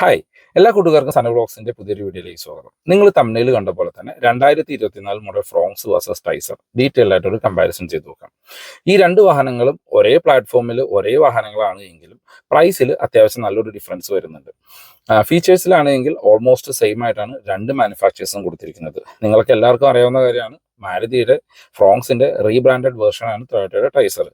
Hi എല്ലാ കൂട്ടുകാർക്കും സന ബ്ലോഗ്സിന്റെ പുതിയൊരു വീഡിയോയിലേക്ക് സ്വാഗതം. നിങ്ങൾ തമിഴിൽ കണ്ട പോലെ തന്നെ രണ്ടായിരത്തി ഇരുപത്തിനാല് model Fronx versus Taisor detail ആയിട്ട് ഒരു കമ്പാരിസൺ ചെയ്ത് നോക്കാം. ഈ രണ്ട് വാഹനങ്ങളും ഒരേ പ്ലാറ്റ്ഫോമിൽ ഒരേ വാഹനങ്ങളാണ് എങ്കിലും പ്രൈസിൽ അത്യാവശ്യം നല്ലൊരു ഡിഫറൻസ് വരുന്നുണ്ട്. ഫീച്ചേഴ്സിലാണെങ്കിൽ ഓൾമോസ്റ്റ് സെയിം ആയിട്ടാണ് രണ്ട് മാനുഫാക്ചേഴ്സും കൊടുത്തിരിക്കുന്നത്. നിങ്ങൾക്ക് എല്ലാവർക്കും അറിയാവുന്ന കാര്യമാണ് മാരുതിയുടെ ഫ്രോങ്സിന്റെ റീബ്രാൻഡഡ് വേർഷനാണ് ടൊയോട്ടയുടെ ടൈസർ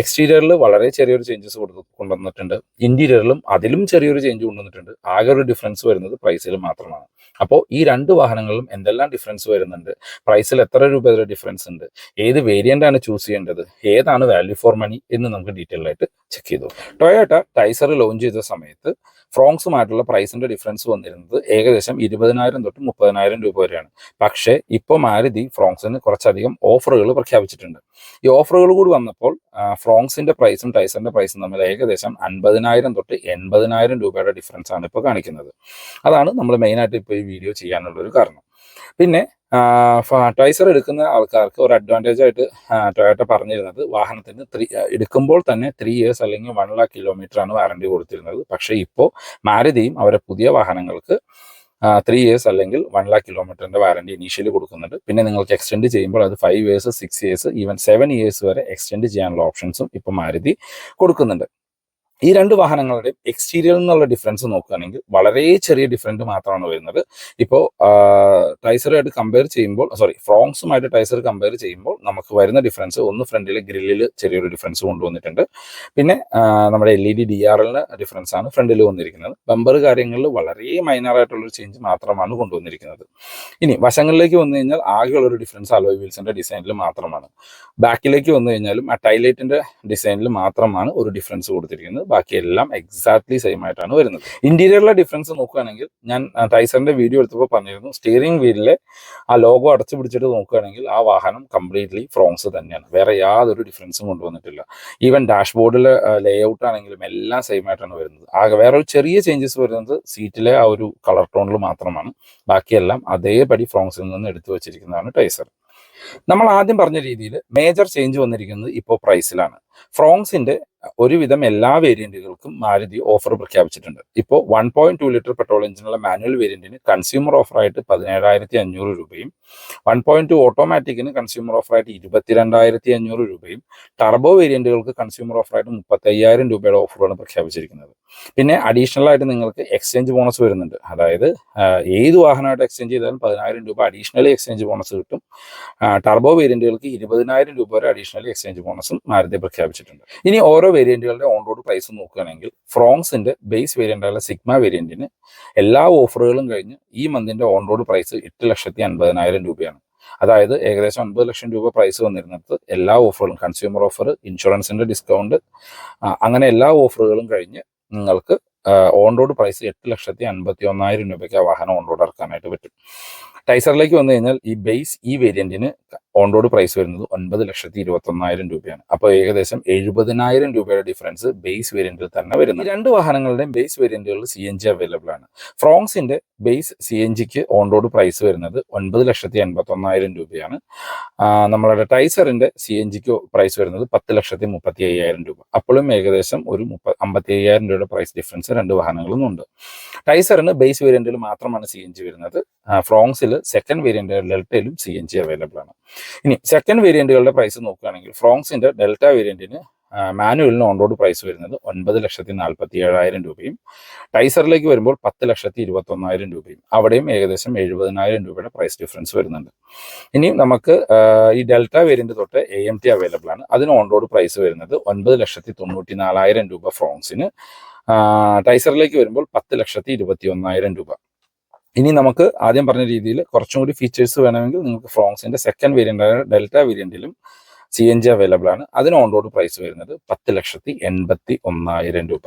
എക്സ്റ്റീരിയറിൽ വളരെ ചെറിയൊരു ചേഞ്ചസ് കൊടുത്തു കൊണ്ടുവന്നിട്ടുണ്ട്. ഇന്റീരിയറിലും അതിലും ചെറിയൊരു ചേഞ്ച് കൊണ്ടുവന്നിട്ടുണ്ട്. ആകെ ഒരു ഡിഫറൻസ് വരുന്നത് പ്രൈസിൽ മാത്രമാണ്. അപ്പോൾ ഈ രണ്ട് വാഹനങ്ങളിലും എന്തെല്ലാം ഡിഫറൻസ് വരുന്നുണ്ട്? പ്രൈസിൽ എത്ര രൂപയുടെ ഡിഫറൻസ് ഉണ്ട്? ഏത് വേരിയന്റ് ആണ് ചൂസ് ചെയ്യേണ്ടത്? ഏതാണ് വാല്യൂ ഫോർ മണി എന്ന് നമുക്ക് ഡീറ്റെയിൽ ആയിട്ട് ചെക്ക് ചെയ്തു. ടൊയോട്ട ടൈസർ ലോഞ്ച് ചെയ്ത സമയത്ത് ഫ്രോങ്സുമായിട്ടുള്ള പ്രൈസിന്റെ ഡിഫറൻസ് വന്നിരുന്നത് ഏകദേശം ഇരുപതിനായിരം തൊട്ട് മുപ്പതിനായിരം രൂപ വരെയാണ്. പക്ഷേ ഇപ്പോൾ മാരുതി ഫ്രോങ്സിന് കുറച്ചധികം ഓഫറുകൾ പ്രഖ്യാപിച്ചിട്ടുണ്ട്. ഈ ഓഫറുകൾ കൂടി വന്നപ്പോൾ ഫ്രോങ്സിന്റെ പ്രൈസും ടൈസറിന്റെ പ്രൈസും തമ്മിൽ ഏകദേശം അൻപതിനായിരം തൊട്ട് എൺപതിനായിരം രൂപയുടെ ഡിഫറൻസ് ആണ് ഇപ്പോൾ കാണിക്കുന്നത്. അതാണ് നമ്മൾ മെയിനായിട്ട് ഇപ്പോൾ ഈ വീഡിയോ ചെയ്യാനുള്ള ഒരു കാരണം. പിന്നെ ടൈസർ എടുക്കുന്ന ആൾക്കാർക്ക് ഒരു അഡ്വാന്റേജ് ആയിട്ട് ടൊയോട്ട പറഞ്ഞിരുന്നത് വാഹനത്തിന് ത്രീ എടുക്കുമ്പോൾ തന്നെ ത്രീ ഇയേഴ്സ് അല്ലെങ്കിൽ വൺ ലാക്ക് കിലോമീറ്റർ ആണ് വാറണ്ടി കൊടുത്തിരുന്നത്. പക്ഷേ ഇപ്പോൾ മാരുതിയും അവരുടെ പുതിയ വാഹനങ്ങൾക്ക് ത്രീ ഇയേഴ്സ് അല്ലെങ്കിൽ വൺ ലാക്ക് കിലോമീറ്ററിന്റെ വാറണ്ടി ഇനീഷ്യലി കൊടുക്കുന്നുണ്ട്. പിന്നെ നിങ്ങൾക്ക് എക്സ്റ്റെൻഡ് ചെയ്യുമ്പോൾ അത് five years six years even seven years വരെ എക്സ്റ്റെൻഡ് ചെയ്യാനുള്ള ഓപ്ഷൻസും ഇപ്പം മാരുതി കൊടുക്കുന്നുണ്ട്. ഈ രണ്ട് വാഹനങ്ങളുടെയും എക്സ്റ്റീരിയറിൽ നിന്നുള്ള ഡിഫറൻസ് നോക്കുകയാണെങ്കിൽ വളരെ ചെറിയ ഡിഫറന്റ് മാത്രമാണ് വരുന്നത്. ഇപ്പോൾ ടൈസറുമായിട്ട് കമ്പയർ ചെയ്യുമ്പോൾ സോറി ഫ്രോങ്സുമായിട്ട് ടൈസർ കമ്പയർ ചെയ്യുമ്പോൾ നമുക്ക് വരുന്ന ഡിഫറൻസ് ഒന്ന് ഫ്രണ്ടിലെ ഗ്രില്ലിൽ ചെറിയൊരു ഡിഫറൻസ് കൊണ്ടുവന്നിട്ടുണ്ട്. പിന്നെ നമ്മുടെ L E D D R എല്ലിന് ഡിഫറൻസ് ആണ് ഫ്രണ്ടിൽ വന്നിരിക്കുന്നത്. ബമ്പർ കാര്യങ്ങളിൽ വളരെ മൈനറായിട്ടുള്ളൊരു ചേഞ്ച് മാത്രമാണ് കൊണ്ടുവന്നിരിക്കുന്നത്. ഇനി വശങ്ങളിലേക്ക് വന്നു കഴിഞ്ഞാൽ ആകെയുള്ളൊരു ഡിഫറൻസ് അലോയ് വീൽസിന്റെ ഡിസൈനിൽ മാത്രമാണ്. ബാക്കിലേക്ക് വന്നു കഴിഞ്ഞാലും ആ ടൈലൈറ്റിന്റെ ഡിസൈനിൽ മാത്രമാണ് ഒരു ഡിഫറൻസ് കൊടുത്തിരിക്കുന്നത്. ബാക്കിയെല്ലാം എക്സാക്ട്ലി സെയിം ആയിട്ടാണ് വരുന്നത്. ഇന്റീരിയറിലെ ഡിഫറൻസ് നോക്കുകയാണെങ്കിൽ ഞാൻ ടൈസറിന്റെ വീഡിയോ എടുത്തപ്പോൾ പറഞ്ഞിരുന്നു സ്റ്റിയറിംഗ് വീലിലെ ആ ലോഗോ അടച്ചു പിടിച്ചിട്ട് നോക്കുകയാണെങ്കിൽ ആ വാഹനം കംപ്ലീറ്റ്ലി ഫ്രോങ്സ് തന്നെയാണ്. വേറെ യാതൊരു ഡിഫറൻസും കൊണ്ടുവന്നിട്ടില്ല. ഈവൻ ഡാഷ്ബോർഡിലെ ലേ ഔട്ട് ആണെങ്കിലും എല്ലാം സെയിം ആയിട്ടാണ് വരുന്നത്. ആകെ വേറെ ഒരു ചെറിയ ചേഞ്ചസ് വരുന്നത് സീറ്റിലെ ആ ഒരു കളർ ടോണിൽ മാത്രമാണ്. ബാക്കിയെല്ലാം അതേപടി ഫ്രോങ്സിൽ നിന്ന് എടുത്തു വെച്ചിരിക്കുന്നതാണ് ടൈസർ നമ്മൾ ആദ്യം പറഞ്ഞ രീതിയിൽ മേജർ ചേഞ്ച് വന്നിരിക്കുന്നത് ഇപ്പോൾ പ്രൈസിലാണ് ഫ്രോങ്സിന്റെ ഒരുവിധം എല്ലാ വേരിയന്റുകൾക്കും മാരുതി ഓഫർ പ്രഖ്യാപിച്ചിട്ടുണ്ട്. ഇപ്പോൾ one point two litre petrol എഞ്ചിനുള്ള manual വേരിയന്റിന് കൺസ്യൂമർ ഓഫറായിട്ട് പതിനേഴായിരത്തി അഞ്ഞൂറ് രൂപയും വൺ പോയിന്റ് ടു ഓട്ടോമാറ്റിക്കിന് കൺസ്യൂമർ ഓഫറായിട്ട് ഇരുപത്തിരണ്ടായിരത്തി അഞ്ഞൂറ് രൂപയും ടർബോ വേരിയന്റുകൾക്ക് കൺസ്യൂമർ ഓഫറായിട്ട് മുപ്പത്തയ്യായിരം രൂപയുടെ ഓഫറാണ് പ്രഖ്യാപിച്ചിരിക്കുന്നത്. പിന്നെ അഡീഷണൽ ആയിട്ട് നിങ്ങൾക്ക് എക്സ്ചേഞ്ച് ബോണസ് വരുന്നുണ്ട്. അതായത് ഏത് വാഹനമായിട്ട് എക്സ്ചേഞ്ച് ചെയ്താലും പതിനായിരം രൂപ അഡീഷണലി എക്സ്ചേഞ്ച് ബോണസ് കിട്ടും. ടർബോ വേരിയന്റുകൾക്ക് ഇരുപതിനായിരം രൂപ വരെ അഡീഷണലി എക്സ്ചേഞ്ച് ബോണസും മാരുതി പ്രഖ്യാപിച്ചിട്ടുണ്ട്. ഇനി ഓരോ വേരിയന്റുകളുടെ ഓൺ റോഡ് പ്രൈസ് നോക്കുകയാണെങ്കിൽ ഫ്രോങ്സിന്റെ ബേസ് വേരിയന്റായ സിഗ്മ വേരിയന്റിന് എല്ലാ ഓഫറുകളും കഴിഞ്ഞ് ഈ മന്തിന്റെ ഓൺ റോഡ് പ്രൈസ് എട്ട് ലക്ഷത്തി അൻപതിനായിരം രൂപയാണ്. അതായത് ഏകദേശം അൻപത് ലക്ഷം രൂപ പ്രൈസ് വന്നിരുന്നിടത്ത് എല്ലാ ഓഫറുകളും കൺസ്യൂമർ ഓഫർ ഇൻഷുറൻസിന്റെ ഡിസ്കൗണ്ട് അങ്ങനെ എല്ലാ ഓഫറുകളും കഴിഞ്ഞ് നിങ്ങൾക്ക് ഓൺ റോഡ് പ്രൈസ് എട്ട് ലക്ഷത്തി അൻപത്തി ഒന്നായിരം രൂപയ്ക്ക് ആ വാഹനം ഓൺ റോഡ് ഇറക്കാനായിട്ട് പറ്റും. ടൈസറിലേക്ക് വന്നു കഴിഞ്ഞാൽ ഈ ബേസ് ഈ വേരിയന്റിന് ഓൺ റോഡ് പ്രൈസ് വരുന്നത് ഒൻപത് ലക്ഷത്തി ഇരുപത്തി ഒന്നായിരം രൂപയാണ്. അപ്പോൾ ഏകദേശം എഴുപതിനായിരം രൂപയുടെ ഡിഫറൻസ് ബേസ് വേരിയന്റിൽ തന്നെ വരുന്നത് രണ്ട് വാഹനങ്ങളുടെയും ബേസ് വേരിയന്റുകളിൽ സി എൻ ജി അവൈലബിൾ ആണ്. ഫ്രോങ്സിന്റെ ബേസ് സി എൻ ജിക്ക് ഓൺ റോഡ് പ്രൈസ് വരുന്നത് ഒൻപത് ലക്ഷത്തി എൺപത്തി ഒന്നായിരം രൂപയാണ് നമ്മളുടെ ടൈസറിന്റെ സി എൻ ജിക്ക് പ്രൈസ് വരുന്നത് പത്ത് ലക്ഷത്തി മുപ്പത്തി അയ്യായിരം രൂപ. അപ്പോഴും ഏകദേശം ഒരു മുപ്പ അമ്പത്തി അയ്യായിരം രൂപയുടെ പ്രൈസ് ഡിഫറൻസ് രണ്ട് വാഹനങ്ങളും ഉണ്ട്. ടൈസറിന് ബേസ് വേരിയന്റിൽ മാത്രമാണ് സി എൻ ജി വരുന്നത്. ഫ്രോങ്സിൽ സെക്കൻഡ് വേരിയന്റ് ഡെൽറ്റയിലും സി എൻ ജി അവൈലബിൾ ആണ്. ഇനി സെക്കൻഡ് വേരിയന്റുകളുടെ പ്രൈസ് നോക്കുകയാണെങ്കിൽ ഫ്രോങ്സിന്റെ ഡെൽറ്റ വേരിയന്റിന് മാനുവലിന് ഓൺ റോഡ് പ്രൈസ് വരുന്നത് ഒൻപത് ലക്ഷത്തി നാൽപ്പത്തി ഏഴായിരം രൂപയും ടൈസറിലേക്ക് വരുമ്പോൾ പത്ത് ലക്ഷത്തി ഇരുപത്തി ഒന്നായിരം രൂപയും അവിടെയും ഏകദേശം എഴുപതിനായിരം രൂപയുടെ പ്രൈസ് ഡിഫറൻസ് വരുന്നുണ്ട്. ഇനിയും നമുക്ക് ഈ ഡെൽറ്റ വേരിയന്റ് തൊട്ട് എ എം ടി അവൈലബിൾ ആണ്. അതിന് ഓൺ റോഡ് പ്രൈസ് വരുന്നത് ഒൻപത് ലക്ഷത്തി തൊണ്ണൂറ്റി നാലായിരം രൂപ ഫ്രോങ്സിന് ടൈസറിലേക്ക് വരുമ്പോൾ പത്ത് ലക്ഷത്തി ഇരുപത്തി ഒന്നായിരം രൂപ. ഇനി നമുക്ക് ആദ്യം പറഞ്ഞ രീതിയിൽ കുറച്ചും കൂടി ഫീച്ചേഴ്സ് വേണമെങ്കിൽ നിങ്ങൾക്ക് ഫ്രോങ്സിന്റെ സെക്കൻഡ് വേരിയന്റ് ആയ ഡെൽറ്റ വേരിയന്റിലും സി എൻ ജി അവൈലബിൾ ആണ്. അതിന് ഓൺ റോഡ് പ്രൈസ് വരുന്നത് പത്ത് ലക്ഷത്തി എൺപത്തി ഒന്നായിരം രൂപ.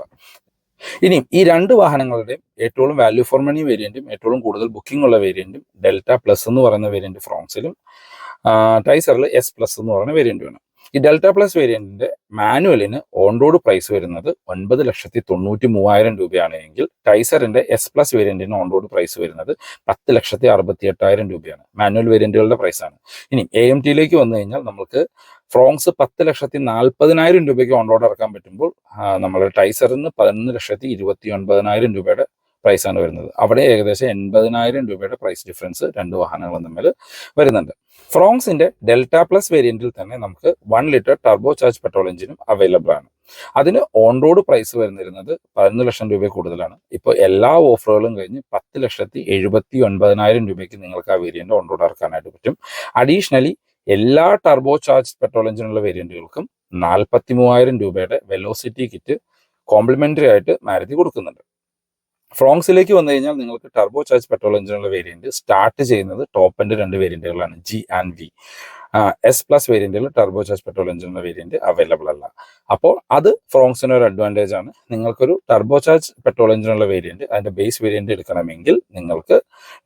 ഇനിയും ഈ രണ്ട് വാഹനങ്ങളുടെയും ഏറ്റവും വാല്യൂ ഫോർ മണി വേരിയന്റും ഏറ്റവും കൂടുതൽ ബുക്കിംഗ് ഉള്ള വേരിയന്റും ഡെൽറ്റ പ്ലസ് എന്ന് പറയുന്ന വേരിയന്റ് ഫ്രോങ്സിലും ടൈസറിൽ എസ് പ്ലസ് എന്ന് പറയുന്ന വേരിയന്റുമാണ് ഈ ഡെൽറ്റ പ്ലസ് വേരിയന്റിന്റെ മാനുവലിന് ഓൺ റോഡ് പ്രൈസ് വരുന്നത് ഒൻപത് ലക്ഷത്തി തൊണ്ണൂറ്റി മൂവായിരം രൂപയാണ് എങ്കിൽ ടൈസറിന്റെ എസ് പ്ലസ് വേരിയന്റിന് ഓൺ റോഡ് പ്രൈസ് വരുന്നത് പത്ത് ലക്ഷത്തി അറുപത്തി എട്ടായിരം രൂപയാണ്. മാനുവൽ വേരിയന്റുകളുടെ പ്രൈസാണ് ഇനി എ എം ടിയിലേക്ക് വന്നു കഴിഞ്ഞാൽ നമുക്ക് ഫ്രോങ്സ് പത്ത് ലക്ഷത്തി നാൽപ്പതിനായിരം രൂപയ്ക്ക് ഓൺ റോഡ് ഇറക്കാൻ പറ്റുമ്പോൾ നമ്മുടെ ടൈസറിന് പതിനൊന്ന് ലക്ഷത്തി ഇരുപത്തി ഒൻപതിനായിരം രൂപയുടെ പ്രൈസാണ് വരുന്നത്. അവിടെ ഏകദേശം എൺപതിനായിരം രൂപയുടെ പ്രൈസ് ഡിഫറൻസ് രണ്ട് വാഹനങ്ങളും തമ്മിൽ വരുന്നുണ്ട്. ഫ്രോങ്സിന്റെ ഡെൽറ്റ പ്ലസ് വേരിയന്റിൽ തന്നെ നമുക്ക് one litre turbo charge petrol എഞ്ചിനും available ആണ്. അതിന് ഓൺ റോഡ് പ്രൈസ് വരുന്നിരുന്നത് പതിനൊന്ന് ലക്ഷം രൂപ കൂടുതലാണ്. ഇപ്പോൾ എല്ലാ ഓഫറുകളും കഴിഞ്ഞ് പത്ത് ലക്ഷത്തി എഴുപത്തി ഒൻപതിനായിരം രൂപയ്ക്ക് നിങ്ങൾക്ക് ആ വേരിയന്റ് ഓൺ റോഡ് ഇറക്കാനായിട്ട് പറ്റും. അഡീഷണലി എല്ലാ ടർബോ ചാർജ് പെട്രോൾ എഞ്ചിനുള്ള വേരിയന്റുകൾക്കും നാൽപ്പത്തി മൂവായിരം രൂപയുടെ വെലോസിറ്റി കിറ്റ് കോംപ്ലിമെന്ററി ആയിട്ട് മാരുതി കൊടുക്കുന്നുണ്ട്. ഫ്രോങ്സിലേക്ക് വന്നു കഴിഞ്ഞാൽ നിങ്ങൾക്ക് ടർബോ ചാർജ് പെട്രോൾ എഞ്ചിനുള്ള വേരിയന്റ് സ്റ്റാർട്ട് ചെയ്യുന്നത് ടോപ്പ് എൻഡ് രണ്ട് വേരിയന്റുകളാണ് G and V S plus വേരിയന്റിൽ turbo charge petrol എഞ്ചിനുള്ള വേരിയന്റ് അവൈലബിൾ അല്ല. അപ്പോൾ അത് ഫ്രോങ്സിന് ഒരു അഡ്വാന്റേജ് ആണ്. നിങ്ങൾക്കൊരു ടർബോ ചാർജ് പെട്രോൾ എഞ്ചിനുള്ള വേരിയന്റ് അതിന്റെ ബേസ് വേരിയന്റ് എടുക്കണമെങ്കിൽ നിങ്ങൾക്ക്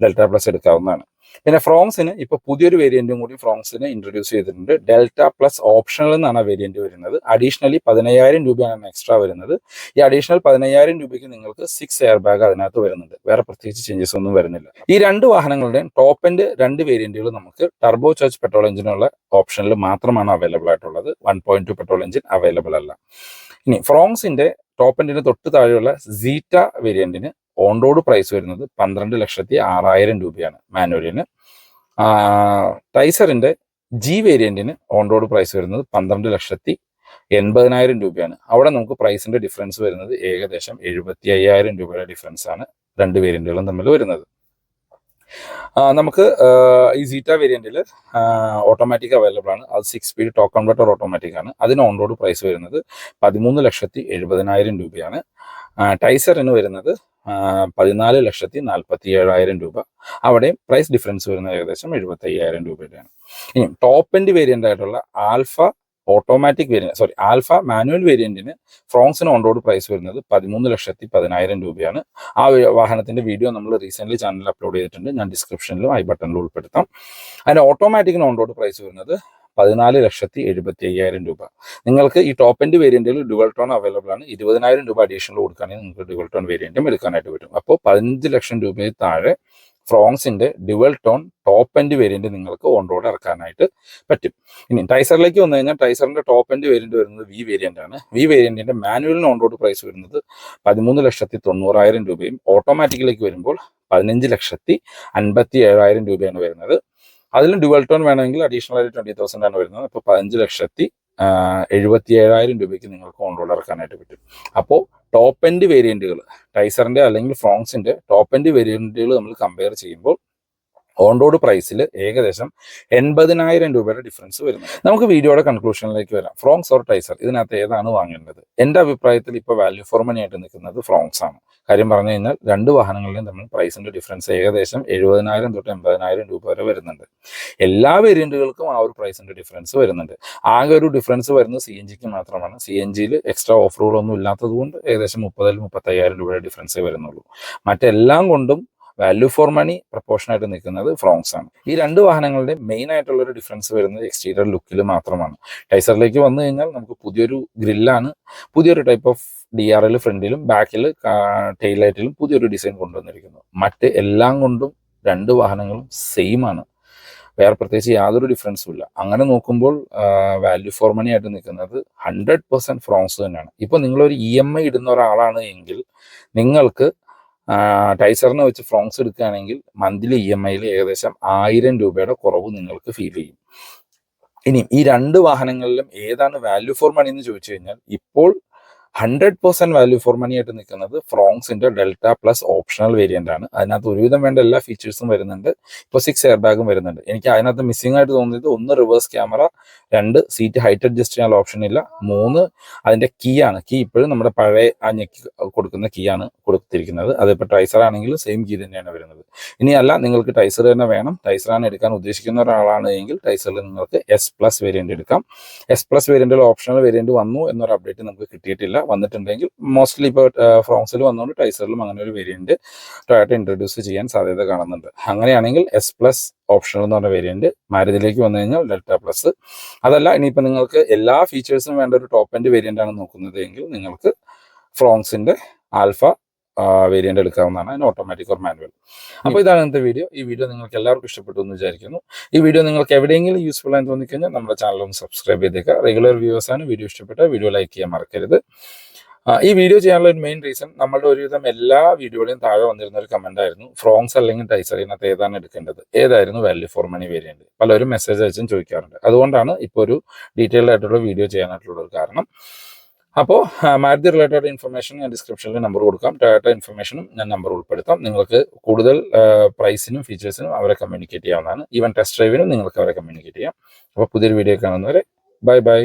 ഡെൽറ്റ പ്ലസ് എടുക്കാവുന്നതാണ്. പിന്നെ ഫ്രോങ്സിന് ഇപ്പോൾ പുതിയൊരു വേരിയന്റും കൂടി ഫ്രോങ്സിന് ഇൻട്രൊഡ്യൂസ് ചെയ്തിട്ടുണ്ട്. ഡെൽറ്റ പ്ലസ് ഓപ്ഷണൽ എന്നാണ് വേരിയന്റ് വരുന്നത്. അഡീഷണലി പതിനയ്യായിരം രൂപയാണ് എക്സ്ട്രാ വരുന്നത്. ഈ അഡീഷണൽ പതിനയ്യായിരം രൂപയ്ക്ക് നിങ്ങൾക്ക് സിക്സ് എയർ ബാഗ് അതിനകത്ത് വരുന്നുണ്ട്. വേറെ പ്രത്യേകിച്ച് ചേഞ്ചസ് ഒന്നും വരുന്നില്ല. ഈ രണ്ട് വാഹനങ്ങളുടെയും ടോപ്പ് എൻഡ് രണ്ട് വേരിയന്റുകൾ നമുക്ക് ടർബോ ചാർജ് പെട്രോൾ എഞ്ചിനുള്ള ഓപ്ഷനിൽ മാത്രമാണ് അവൈലബിൾ ആയിട്ടുള്ളത്. One point two petrol engine available അല്ല. ഇനി ഫ്രോങ്സിന്റെ ടോപ്പ് എൻഡിന് തൊട്ട് താഴെയുള്ള സീറ്റ വേരിയന്റിന് ഓൺ റോഡ് പ്രൈസ് വരുന്നത് പന്ത്രണ്ട് ലക്ഷത്തി ആറായിരം രൂപയാണ് മാനുവലിന്. ടൈസറിന്റെ ജി വേരിയന്റിന് ഓൺ റോഡ് പ്രൈസ് വരുന്നത് പന്ത്രണ്ട് ലക്ഷത്തി എൺപതിനായിരം രൂപയാണ്. അവിടെ നമുക്ക് പ്രൈസിന്റെ ഡിഫറൻസ് വരുന്നത് ഏകദേശം എഴുപത്തി അയ്യായിരം രൂപയുടെ ഡിഫറൻസ് ആണ് രണ്ട് വേരിയന്റുകളും തമ്മിൽ വരുന്നത്. നമുക്ക് ഈ സീറ്റ വേരിയന്റിൽ ഓട്ടോമാറ്റിക് അവൈലബിൾ ആണ്. അത് six speed torque converter automatic ആണ്. അതിന് ഓൺ റോഡ് പ്രൈസ് വരുന്നത് പതിമൂന്ന് ലക്ഷത്തി എഴുപതിനായിരം രൂപയാണ്. ടൈസറിന് വരുന്നത് പതിനാല് ലക്ഷത്തി നാൽപ്പത്തി ഏഴായിരം രൂപ. അവിടെ പ്രൈസ് ഡിഫറൻസ് വരുന്നത് ഏകദേശം എഴുപത്തി അയ്യായിരം രൂപയുടെയാണ്. ഇനി ടോപ്പ് എൻഡ് വേരിയന്റ് ആയിട്ടുള്ള alpha automatic variant sorry alpha manual വേരിയന്റിന് ഫ്രോങ്സിന് ഓൺ റോഡ് പ്രൈസ് വരുന്നത് പതിമൂന്ന് ലക്ഷത്തി പതിനായിരം രൂപയാണ്. ആ വാഹനത്തിന്റെ വീഡിയോ നമ്മൾ റീസെന്റ് ചാനലിൽ അപ്ലോഡ് ചെയ്തിട്ടുണ്ട്. ഞാൻ ഡിസ്ക്രിപ്ഷനിലും ഐ ബട്ടണിലും ഉൾപ്പെടുത്താം. അതിന്റെ ഓട്ടോമാറ്റിക്കിന് ഓൺ റോഡ് പ്രൈസ് വരുന്നത് പതിനാല് ലക്ഷത്തി എഴുപത്തി അയ്യായിരം രൂപ. നിങ്ങൾക്ക് ഈ ടോപ്പ് എൻഡ് വേരിയന്റിൽ ഡുവൽ ടോൺ അവൈലബിൾ ആണ്. ഇരുപതിനായിരം രൂപ അഡീഷണൽ കൊടുക്കുകയാണെങ്കിൽ നിങ്ങൾക്ക് ഡുവൽ ടോൺ വേരിയന്റും എടുക്കാനായിട്ട് പറ്റും. അപ്പോൾ പതിനഞ്ച് ലക്ഷം രൂപയിൽ താഴെ ഫ്രോങ്സിന്റെ dual tone top end variant നിങ്ങൾക്ക് ഓൺ റോഡ് ഇറക്കാനായിട്ട് പറ്റും. ഇനി ടൈസറിലേക്ക് വന്നു കഴിഞ്ഞാൽ ടൈസറിന്റെ ടോപ്പ് എൻഡ് വേരിയന്റ് വരുന്നത് വി വേരിയന്റ് ആണ്. വി വേരിയന്റിന്റെ മാനുവലിന് ഓൺ റോഡ് പ്രൈസ് വരുന്നത് പതിമൂന്ന് ലക്ഷത്തി തൊണ്ണൂറായിരം രൂപയും ഓട്ടോമാറ്റിക്കിലേക്ക് വരുമ്പോൾ പതിനഞ്ച് ലക്ഷത്തി അൻപത്തി ഏഴായിരം രൂപയാണ് വരുന്നത്. അതിലും ഡുവൽ ടോൺ വേണമെങ്കിൽ അഡീഷണൽ ആയിട്ട് ട്വന്റി തൗസൻഡ് ആണ് വരുന്നത്. അപ്പോൾ പതിനഞ്ച് ലക്ഷത്തി എഴുപത്തി ഏഴായിരം രൂപയ്ക്ക് നിങ്ങൾക്ക് ഓൺ റോഡ് ഇറക്കാനായിട്ട് പറ്റും. അപ്പോൾ ടോപ്പ് എൻഡ് വേരിയന്റുകൾ ടൈസറിന്റെ അല്ലെങ്കിൽ ഫ്രോങ്സിന്റെ ടോപ്പ് എൻഡ് വേരിയന്റുകൾ നമ്മൾ കമ്പയർ ചെയ്യുമ്പോൾ ഓൺ റോഡ് പ്രൈസിൽ ഏകദേശം എൺപതിനായിരം രൂപയുടെ ഡിഫറൻസ് വരുന്നു നമുക്ക് വീഡിയോയുടെ കൺക്ലൂഷനിലേക്ക് വരാം. ഫ്രോങ്സ് ഓർ ടൈസർ ഇതിനകത്ത് ഏതാണ് വാങ്ങേണ്ടത്? എന്റെ അഭിപ്രായത്തിൽ ഇപ്പോൾ വാല്യൂ ഫോർ മണി ആയിട്ട് നിൽക്കുന്നത് ഫ്രോങ്സ് ആണ്. കാര്യം പറഞ്ഞു കഴിഞ്ഞാൽ രണ്ട് വാഹനങ്ങളിലും തമ്മിൽ പ്രൈസിന്റെ ഡിഫറൻസ് ഏകദേശം എഴുപതിനായിരം തൊട്ട് എൺപതിനായിരം രൂപ വരെ വരുന്നുണ്ട്. എല്ലാ വേരിയന്റുകൾക്കും ആ ഒരു പ്രൈസിന്റെ ഡിഫറൻസ് വരുന്നുണ്ട്. ആകെ ഒരു ഡിഫറൻസ് വരുന്നത് സി എൻ ജിക്ക് മാത്രമാണ്. സി എൻ ജിയിൽ എക്സ്ട്രാ ഓഫറുകളൊന്നും ഇല്ലാത്തത് കൊണ്ട് ഏകദേശം മുപ്പതിൽ മുപ്പത്തയ്യായിരം രൂപയുടെ ഡിഫറൻസേ വരുന്നുള്ളൂ. മറ്റെല്ലാം കൊണ്ടും വാല്യൂ ഫോർ മണി പ്രപ്പോർഷൻ ആയിട്ട് നിൽക്കുന്നത് ഫ്രോങ്സ് ആണ്. ഈ രണ്ട് വാഹനങ്ങളുടെ മെയിൻ ആയിട്ടുള്ള ഒരു ഡിഫറൻസ് വരുന്നത് എക്സ്റ്റീരിയർ ലുക്കിൽ മാത്രമാണ്. ടൈസറിലേക്ക് വന്നു കഴിഞ്ഞാൽ നമുക്ക് പുതിയൊരു ഗ്രില്ലാണ് പുതിയൊരു type of D R L ഫ്രണ്ടിലും ബാക്കിൽ ടെയിൽ ലൈറ്റിലും പുതിയൊരു ഡിസൈൻ കൊണ്ടുവന്നിരിക്കുന്നു. മറ്റ് എല്ലാം കൊണ്ടും രണ്ട് വാഹനങ്ങളും സെയിം ആണ്. വേറെ പ്രത്യേകിച്ച് യാതൊരു ഡിഫറൻസും ഇല്ല. അങ്ങനെ നോക്കുമ്പോൾ വാല്യൂ ഫോർ മണി ആയിട്ട് നിൽക്കുന്നത് ഹൺഡ്രഡ് പെർസെന്റ് ഫ്രോങ്സ് തന്നെയാണ്. ഇപ്പോൾ നിങ്ങളൊരു ഇ എം ഐ ഇടുന്ന ഒരാളാണ് എങ്കിൽ നിങ്ങൾക്ക് ടൈസറിനെ വെച്ച് ഫ്രോങ്സ് എടുക്കുകയാണെങ്കിൽ മന്ത്ലി ഇ എം ഐയിൽ ഏകദേശം ആയിരം രൂപയുടെ കുറവ് നിങ്ങൾക്ക് ഫീൽ ചെയ്യും. ഇനി ഈ രണ്ട് വാഹനങ്ങളിലും ഏതാണ് വാല്യൂ ഫോർ മണി എന്ന് ചോദിച്ചു കഴിഞ്ഞാൽ ഇപ്പോൾ hundred percent value for money ആയിട്ട് നിൽക്കുന്നത് ഫ്രോങ്സിന്റെ ഡെൽറ്റ പ്ലസ് ഓപ്ഷണൽ വേരിയന്റ് ആണ്. അതിനകത്ത് ഒരുവിധം വേണ്ട എല്ലാ ഫീച്ചേഴ്സും വരുന്നുണ്ട്. ഇപ്പോൾ സിക്സ് എയർ ബാഗും വരുന്നുണ്ട്. എനിക്ക് അതിനകത്ത് മിസ്സിംഗ് ആയിട്ട് തോന്നിയത് ഒന്ന് റിവേഴ്സ് ക്യാമറ രണ്ട് സീറ്റ് ഹൈറ്റ് അഡ്ജസ്റ്റ് ചെയ്യാനുള്ള ഓപ്ഷൻ ഇല്ല. മൂന്ന് അതിന്റെ കീ ആണ്. കീ ഇപ്പോഴും നമ്മുടെ പഴയ ആ ഞെക്കി കൊടുക്കുന്ന കീ ആണ് കൊടുത്തിരിക്കുന്നത്. അതിപ്പോൾ ടൈസർ ആണെങ്കിലും സെയിം കീ തന്നെയാണ് വരുന്നത്. ഇനി അല്ല നിങ്ങൾക്ക് ടൈസർ തന്നെ വേണം. ടൈസറാണ് എടുക്കാൻ ഉദ്ദേശിക്കുന്ന ഒരാളാണ് എങ്കിൽ ടൈസറിൽ നിങ്ങൾക്ക് എസ് പ്ലസ് വേരിയന്റ് എടുക്കാം. എസ് പ്ലസ് വേരിയന്റിൽ ഓപ്ഷണൽ വേരിയന്റ് വന്നു എന്നൊരു അപ്ഡേറ്റ് നമുക്ക് കിട്ടിയിട്ടില്ല. വന്നിട്ടുണ്ടെങ്കിൽ മോസ്റ്റ്ലി ഇപ്പോൾ ഫ്രോങ്സിൽ വന്നുകൊണ്ട് ടൈസറിലും അങ്ങനെ ഒരു വേരിയന്റ് ടൊയാട്ട ഇൻട്രൊഡ്യൂസ് ചെയ്യാൻ സാധ്യത കാണുന്നുണ്ട്. അങ്ങനെയാണെങ്കിൽ എസ് പ്ലസ് ഓപ്ഷണൽ എന്ന് പറഞ്ഞ വേരിയന്റ് മാരുതിയിലേക്ക് വന്നു കഴിഞ്ഞാൽ ഡെൽറ്റ പ്ലസ് അതല്ല ഇനിയിപ്പോൾ നിങ്ങൾക്ക് എല്ലാ ഫീച്ചേഴ്സും വേണ്ട ഒരു ടോപ്പ് എൻഡ് വേരിയന്റ് ആണ് നോക്കുന്നത് എങ്കിൽ നിങ്ങൾക്ക് ഫ്രോങ്സിന്റെ ആൽഫ വേരിയന്റ് എടുക്കാവുന്നതാണ്. അതിന് ഓട്ടോമാറ്റിക് ഓർ മാനുവൽ അപ്പോൾ ഇതാണ് ഇന്നത്തെ വീഡിയോ ഈ വീഡിയോ നിങ്ങൾക്ക് എല്ലാവർക്കും ഇഷ്ടപ്പെട്ടു എന്ന് വിചാരിക്കുന്നു. ഈ വീഡിയോ നിങ്ങൾക്ക് എവിടെയെങ്കിലും യൂസ്ഫുൾ ആയി തോന്നിക്കഴിഞ്ഞാൽ നമ്മുടെ ചാനൽ ഒന്ന് സബ്സ്ക്രൈബ് ചെയ്തേക്കുക. റെഗുലർ വ്യൂവേഴ്സ് ആണ്. വീഡിയോ ഇഷ്ടപ്പെട്ട വീഡിയോ ലൈക്ക് ചെയ്യാൻ മറക്കരുത്. ഈ വീഡിയോ ചെയ്യാനുള്ള ഒരു മെയിൻ റീസൺ നമ്മളുടെ ഒരുവിധം എല്ലാ വീഡിയോയിലും താഴെ വന്നിരുന്ന ഒരു കമന്റ് ആയിരുന്നു. ഫ്രോങ്സ് അല്ലെങ്കിൽ ടൈസർ ഇതിനകത്ത് ഏതാണ് എടുക്കേണ്ടത്? ഏതായിരുന്നു വാല്യൂ ഫോർ മണി വേരിയന്റ് പലരും മെസ്സേജ് അയച്ചും ചോദിക്കാറുണ്ട്. അതുകൊണ്ടാണ് ഇപ്പോൾ ഒരു ഡീറ്റെയിൽഡ് ആയിട്ടുള്ള വീഡിയോ ചെയ്യാനായിട്ടുള്ള ഒരു കാരണം. അപ്പോൾ മാരുതി റിലേറ്റഡ് ഇൻഫർമേഷൻ ഞാൻ ഡിസ്ക്രിപ്ഷനിൽ നമ്പർ കൊടുക്കാം. ടൊയോട്ട ഇൻഫർമേഷനും ഞാൻ നമ്പർ ഉൾപ്പെടുത്താം. നിങ്ങൾക്ക് കൂടുതൽ പ്രൈസിനും ഫീച്ചേഴ്സിനും അവരെ കമ്മ്യൂണിക്കേറ്റ് ചെയ്യാവുന്നതാണ്. ഈവൻ ടെസ്റ്റ് ഡ്രൈവിനും നിങ്ങൾക്ക് അവരെ കമ്മ്യൂണിക്കേറ്റ് ചെയ്യാം. അപ്പോൾ പുതിയൊരു വീഡിയോ കാണുന്നവരെ ബൈ ബൈ